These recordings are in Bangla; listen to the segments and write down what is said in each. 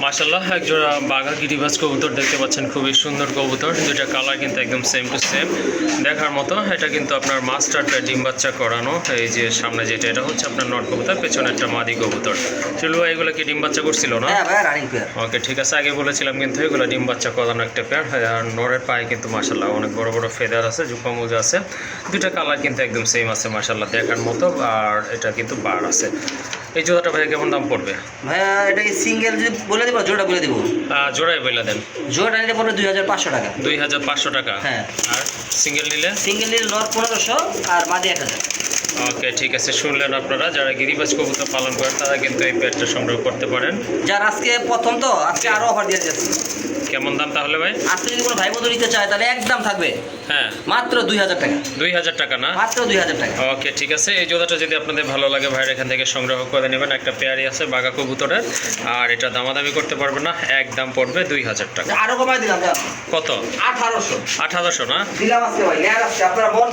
মাসাল্লাহ এক জোড়া বাঘা গিরিবাজ কবুতর দেখতে পাচ্ছেন খুবই সুন্দর কবুতর। দুইটা কালার কিন্তু একদম সেম টু সেম দেখার মতো এটা কিন্তু আপনার মাস্টারটা ডিম বাচ্চা করানো। এই যে সামনে যেটা এটা হচ্ছে আপনার নট কবুতর পেছনে একটা মাদি কবুতর। চলু এগুলো কি ডিম বাচ্চা করছিল না? হ্যাঁ ওকে ঠিক আছে আগে বলেছিলাম কিন্তু এগুলো ডিম বাচ্চা করানো একটা পেয়ার হয় আর নরের পায়ে কিন্তু মাসাল্লাহ অনেক বড় বড় ফেদার আছে জুপা মোজা আছে। দুইটা কালার কিন্তু একদম সেম আছে মাসাল্লাহ দেখার মতো। আর এটা কিন্তু বার আছে। এই জোড়াটা ভাই কেমন দাম পড়বে? ভাইয়া এটা সিঙ্গেল যদি বলে দিব জোড়া বলে দিব। জোড়াই বলে দেন। জোড়া নিলে পড়বে দুই হাজার পাঁচশো টাকা। দুই হাজার পাঁচশো টাকা। হ্যাঁ। আর সিঙ্গেল নিলে? সিঙ্গেল নিলে নর পনেরোশো আর মাঝে এক হাজার। ওকে ঠিক আছে শুনলেন আপনারা যারা গিরিবাজ কবুতর পালন করেন তারা কিন্তু এই পেটটা সংগ্রহ করতে পারেন। যার আজকে প্রথম তো আজকে আরও অফার দিয়ে যাচ্ছে কেমন দাম তাহলে ভাই? আজকে যদি কোনো ভাই বন্ধু নিতে চায় তাহলে একদম থাকবে। হ্যাঁ। মাত্র দুই হাজার টাকা। দুই হাজার টাকা না? মাত্র দুই হাজার টাকা। ওকে ঠিক আছে এই জোড়াটা যদি আপনাদের ভালো লাগে ভাইয়ের এখান থেকে সংগ্রহ করে নেবেন একটা পেয়ারি আছে বাঘা কবুতরের। আর এটা দামাদামি করতে পারবে না একদম পড়বে দুই হাজার টাকা। আরও কমাই দিলাম ভাই কত? আঠারোশো। আঠারোশো না? দিলাম আজকে ভাই আপনারা মন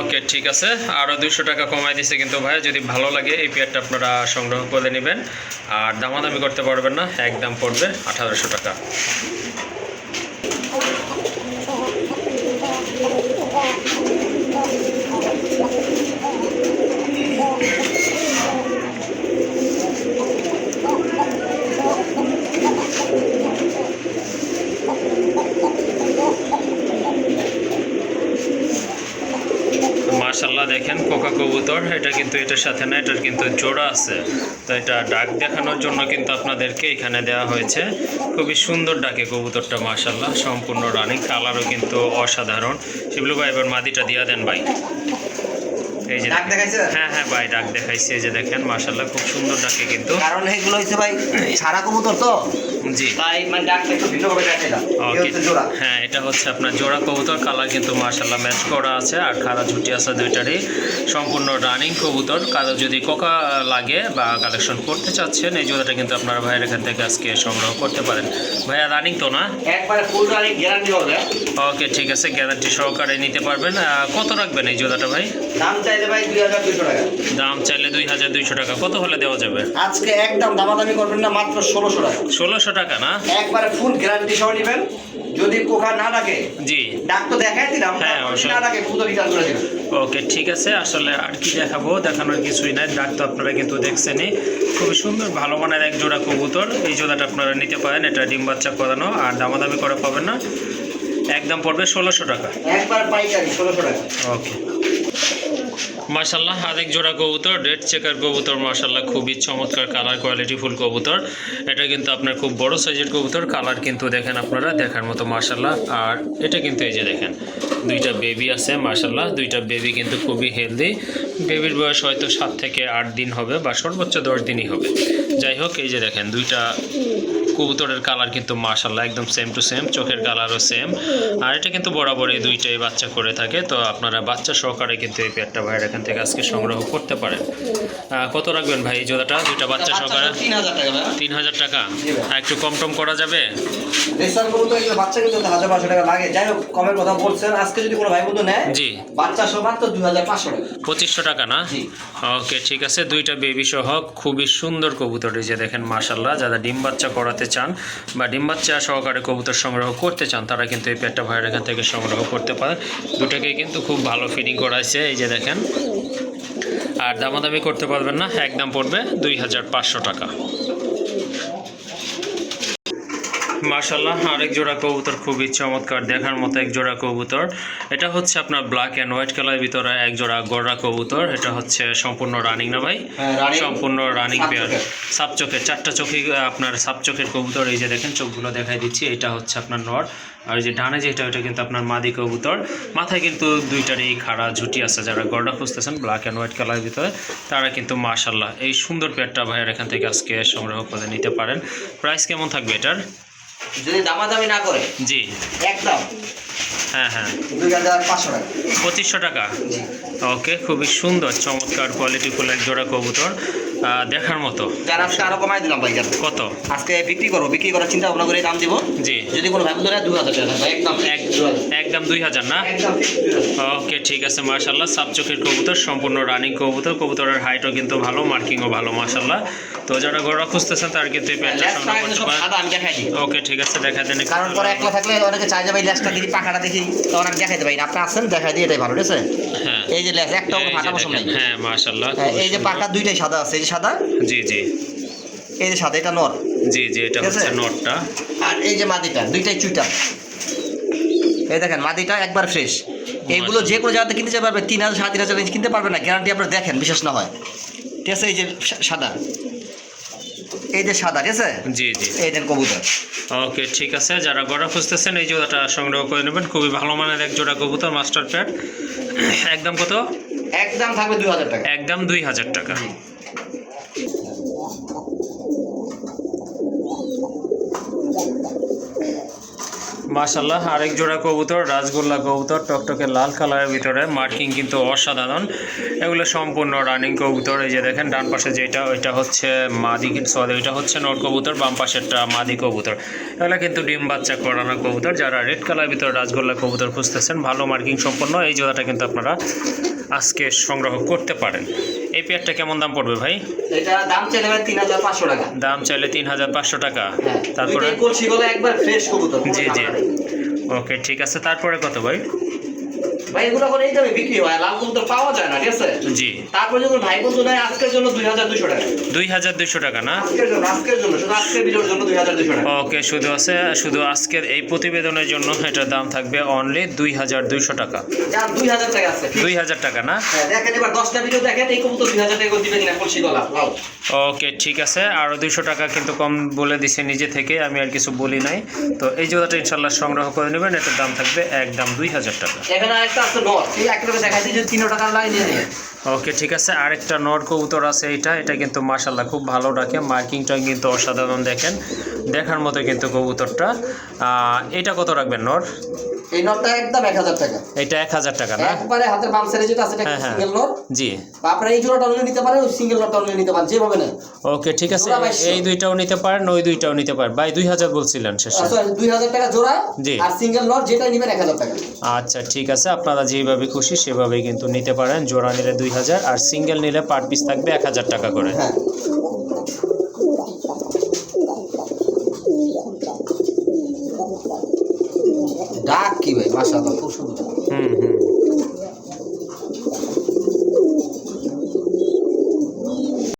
ওকে ঠিক আছে আরও দুশো টাকা কমাই দিছে কিন্তু ভাই, যদি ভালো লাগে এই পেয়ারটা আপনারা সংগ্রহ করে নেবেন। আর দামাদামি করতে পারবেন না, একদম পড়বে আঠারোশো টাকা মার্শাল্লাহ দেখেন কোকা কবুতর এটা কিন্তু এটার সাথে না এটার কিন্তু জোড়া আছে, তো এটা ডাক দেখানোর জন্য কিন্তু আপনাদেরকে এখানে দেওয়া হয়েছে। খুবই সুন্দর ডাকে কবুতরটা মার্শাল্লাহ সম্পূর্ণ রানিং কালারও কিন্তু অসাধারণ। শিবলু ভাই, এবার মাদিটা দিয়া দেন ভাই। এই যে ডাক দেখাইছে? হ্যাঁ হ্যাঁ ভাই ডাক দেখাইছে। এই যে দেখেন মার্শাল্লাহ খুব সুন্দর ডাকে কিন্তু। কারণ এগুলো হচ্ছে ভাই সারা কবুতর তো। জি। তাই মানে ডাকটা একটু ভিন্নভাবে ডাকে এটা। হচ্ছে জোড়া। হ্যাঁ এটা হচ্ছে আপনার জোড়া কবুতর। কালার কিন্তু মার্শাল্লাহ ম্যাচ করা আছে। আর খাড়া ঝুটি আছে দুইটারই। সম্পূর্ণ রানিং কবুতর। কারও যদি কোকা লাগে বা কালেকশন করতে চাচ্ছেন এই জোড়াটা কিন্তু আপনারা ভাইয়ের এখান থেকে আজকে সংগ্রহ করতে পারেন। ভাইয়া রানিং তো না? একবারে ফুল রানিং গ্যারান্টি হবে ওকে ঠিক আছে। গ্যারান্টি সহকারে নিতে পারবেন। কত রাখবেন এই জোড়াটা ভাই? দাম চাইলে ভাই দুই হাজার দুশো টাকা। দাম চাইলে দুই হাজার দুইশো টাকা। কত হলে দেওয়া যাবে? আজকে একদম দামাদামি করবেন না মাত্র ষোলোশো টাকা। ষোলোশো টাকা না? একবারে ফুল গ্যারান্টি সহ নেবেন। যদি পোকা না জি। ডাক তো দেখাই দিলাম হ্যাঁ। না রিটার্ন করে ওকে ঠিক আছে। আসলে আর কি দেখাবো? দেখানোর কিছুই নাই। ডাক তো আপনারা কিন্তু দেখছেনই। খুবই সুন্দর ভালো মানের এক জোড়া কবুতর। এই জোড়াটা আপনারা নিতে পারেন। এটা ডিম বাচ্চা করানো আর দামাদামি করা পাবেন না। একদম পড়বে ষোলোশো টাকা। একবার পাইকারি ষোলোশো টাকা। ওকে। মার্শাল্লাহ আরেক জোড়া কবুতর, রেড চেকার কবুতর মার্শাল্লাহ খুবই চমৎকার কালার কোয়ালিটি ফুল কবুতর। এটা কিন্তু আপনার খুব বড় সাইজের কবুতর কালার কিন্তু দেখেন আপনারা, দেখার মতো মার্শাল্লাহ আর এটা কিন্তু এই যে দেখেন, দুইটা বেবি আছে মার্শাল্লাহ দুইটা বেবি কিন্তু খুবই হেলদি বেবির বয়স হয়তো সাত থেকে আট দিন হবে বা সর্বোচ্চ দশ দিনই হবে। যাই হোক, এই যে দেখেন, দুইটা কবুতরের কালার কিন্তু মাশাল্লাহ একদম সেম টু সেম চোখের কালারও সেম আর এটা কিন্তু বরাবরই দুইটাই বাচ্চা করে থাকে তো আপনারা বাচ্চা সহকারে কিন্তু এই পেয়ারটা ভাইয়ের এখান থেকে আজকে সংগ্রহ করতে পারেন। কত রাখবেন ভাই এই জোড়াটা? দুইটা বাচ্চা সহকারে? তিন হাজার টাকা। আর একটু কম টম করা যাবে? রেসার গরু তো এগুলো বাচ্চা কিন্তু হাজার পাঁচশো টাকা লাগে। যাই হোক কমের কথা বলছেন। আজকে যদি কোনো ভাই বন্ধু নেয় জি। বাচ্চা সহ মাত্র দুই হাজার পাঁচশো টাকা। পঁচিশশো টাকা না? ওকে ঠিক আছে। দুইটা বেবি সহ খুবই সুন্দর কবুতর এই যে দেখেন মাশাল্লাহ যারা ডিম বাচ্চা করাতে চান বা ডিম বাচ্চা সহকারে কবুতর সংগ্রহ করতে চান, তারা কিন্তু এই পেটটা ভাইয়ের এখান থেকে সংগ্রহ করতে পারেন। দুটাকে কিন্তু খুব ভালো ফিডিং করাইছে, এই যে দেখেন। আর দামাদামি করতে পারবেন না, একদম পড়বে দুই হাজার পাঁচশো টাকা। মার্শাল্লাহ আরেক জোড়া কবুতর খুবই চমৎকার দেখার মতো এক জোড়া কবুতর। এটা হচ্ছে আপনার ব্ল্যাক অ্যান্ড হোয়াইট কালার ভিতরে এক জোড়া গড়া কবুতর এটা হচ্ছে সম্পূর্ণ রানিং না ভাই? হ্যাঁ, সম্পূর্ণ রানিং পেয়ার। সাপ চোখের চারটা চোখে আপনার সাপ চোখের কবুতর এই যে দেখেন চোখগুলো দেখাই দিচ্ছি এটা হচ্ছে আপনার নর। আর যে ডানে যেটা ওটা কিন্তু আপনার মাদি কবুতর। মাথায় কিন্তু দুইটারই খাড়া ঝুটি আছে যারা গড়া খুঁজতেছেন ব্ল্যাক অ্যান্ড হোয়াইট কালারের ভিতরে তারা কিন্তু মাশাল্লাহ এই সুন্দর পেয়ারটা ভাইয়ের এখান থেকে আজকে সংগ্রহ করে নিতে পারেন। প্রাইস কেমন থাকবে এটার? যদি দামাদামি না করে জি। একদম। হ্যাঁ হ্যাঁ। দুই হাজার পাঁচশো টাকা। পঁচিশশো টাকা? ওকে খুবই সুন্দর চমৎকার কোয়ালিটি ফুল এক জোড়া কবুতর। দেখার মতো। যার আজকে আরও কমাই দিলাম ভাই কত? আজকে বিক্রি করব বিক্রি করার চিন্তা ভাবনা করে দাম দিব। জি। যদি কোনো ভাই বন্ধু দুই হাজার টাকা একদম দুই হাজার। একদম দুই হাজার না। ওকে ঠিক আছে মার্শাল্লাহ সাবচোখের কবুতর সম্পূর্ণ রানিং কবুতর। কবুতরের হাইটও কিন্তু ভালো মার্কিংও ভালো মার্শাল্লাহ তো যারা গড়া খুঁজতেছেন তার কিন্তু এই পেয়ারটা ল্যাসটা সংগ্রহ করতে পারেন। দেখাই ওকে ঠিক আছে দেখা দেন কারণ পরে একলা থাকলে অনেকে চাই যাবে ল্যাসটা দেখি পাখাটা দেখি। তখন আমি দেখাইতে পারি না আপনি আসেন দেখাই দিই এটাই ভালো ঠিক আছে? হ্যাঁ। এই যে ল্যাস একটা ফাটা বসম নাই। হ্যাঁ মাশাআল্লাহ হ্যাঁ, এই যে। পাকা দুইটাই সাদা আছে এই যে সাদা? জি জি। এই যে সাদা এটা নর। জি জি এটা হচ্ছে নটটা আর এই যে মাদিটা দুইটাই চুইটা। এই দেখেন মাদিটা একবার ফ্রেশ এইগুলো যে কোনো জায়গাতে কিনতে পারবে। তিন হাজার সাড়ে তিন হাজার কিনতে পারবে না গ্যারান্টি আপনারা দেখেন বিশেষ না হয়। ঠিক আছে এই যে সাদা। এই যে সাদা ঠিক আছে? জি জি। এই দেন কবুতর। ওকে ঠিক আছে। যারা গড়া খুঁজতেছেন এই জোড়াটা সংগ্রহ করে নেবেন। খুবই ভালো মানের এক জোড়া কবুতর মাস্টার প্যাড। একদম কত? একদম থাকবে দুই হাজার টাকা। একদম দুই হাজার টাকা। মাশাল্লাহ আরেক জোড়া কবুতর রাজগোল্লা কবুতর, টকটকে লাল কালারের ভিতরে, মার্কিং কিন্তু অসাধারণ। এগুলো সম্পূর্ণ রানিং কবুতর, এই যে দেখেন, ডান পাশে যেটা, ওইটা হচ্ছে মাদি সরি, ওইটা হচ্ছে নট কবুতর, বাম পাশেরটা মাদি কবুতর। এগুলো কিন্তু ডিম বাচ্চা করানো কবুতর, যারা রেড কালারের ভিতরে রাজগোল্লা কবুতর খুঁজতেছেন, ভালো মার্কিং সম্পন্ন, এই জোড়াটা কিন্তু আপনারা আজকে সংগ্রহ করতে পারেন। এই পেয়ারটা কেমন দাম পড়বে ভাই? এটা দাম চাইলে ভাই তিন হাজার পাঁচশো টাকা। দাম চাইলে তিন হাজার পাঁচশো টাকা। হ্যাঁ তারপরে দুইটাই কলসি গলা একবার ফ্রেশ কবুতর। জি জি। ওকে ঠিক আছে। তারপরে কত ভাই? ভাই এগুলো এখন এই দামে বিক্রি হয় লাল কবুতর পাওয়া যায় না ঠিক আছে? জি। তারপরে যখন ভাই বন্ধু নেয় আজকের জন্য দুই হাজার দুশো টাকা। দুই হাজার দুইশো টাকা না? আজকের জন্য আজকের জন্য শুধু আজকের ভিডিওর জন্য দুই হাজার দুশো টাকা। ওকে শুধু আছে শুধু আজকের এই প্রতিবেদনের জন্য এটার দাম থাকবে অনলি দুই হাজার দুইশো টাকা। দুই হাজার টাকা আছে দুই হাজার টাকা না? হ্যাঁ, দেখেন এবার দশটা ভিডিও দেখেন এই কবুতর দুই হাজার টাকা দিবেন কিনা কলসি গলা ওকে ঠিক আছে আরও দুইশো টাকা কিন্তু কম বলে দিছে নিজে থেকে আমি আর কিছু বলি নাই। তো এই জোড়াটা ইনশাল্লাহ সংগ্রহ করে নেবেন এটার দাম থাকবে একদম দুই হাজার টাকা। এখানে আছে নর এই একটাকে দেখাই দিই যদি তিনশো টাকার লাগে নিয়ে নিন ওকে ঠিক আছে। আরেকটা নর কবুতর আছে এটা। এটা কিন্তু মাশাল্লাহ খুব ভালো ডাকে। মার্কিংটা কিন্তু অসাধারণ দেখেন। দেখার মতো কিন্তু কবুতরটা। আহ, এটা কত রাখবেন নর এই নরটা একদম এক হাজার টাকা। এটা এক হাজার টাকা না? একবারে হাতের বাম সাইডে যেটা আছে এটা হ্যাঁ, হ্যাঁ। সিঙ্গেল নর জি। বা আপনারা এই জোড়াটা নিতে পারেন ওই সিঙ্গেল নিতে পারেন যেভাবে নেন। ওকে ঠিক আছে। এই দুইটাও নিতে পারেন ওই দুইটাও নিতে পারেন। ভাই দুই হাজার বলছিলেন শেষে। টাকা জোড়া জি। আর সিঙ্গেল যেটা নিবেন টাকা। আচ্ছা ঠিক আছে। আপনারা যেভাবে খুশি সেভাবেই কিন্তু নিতে পারেন। জোড়া নিলে দুই হাজার আর সিঙ্গেল নিলে পার পিস থাকবে এক হাজার টাকা করে। হ্যাঁ।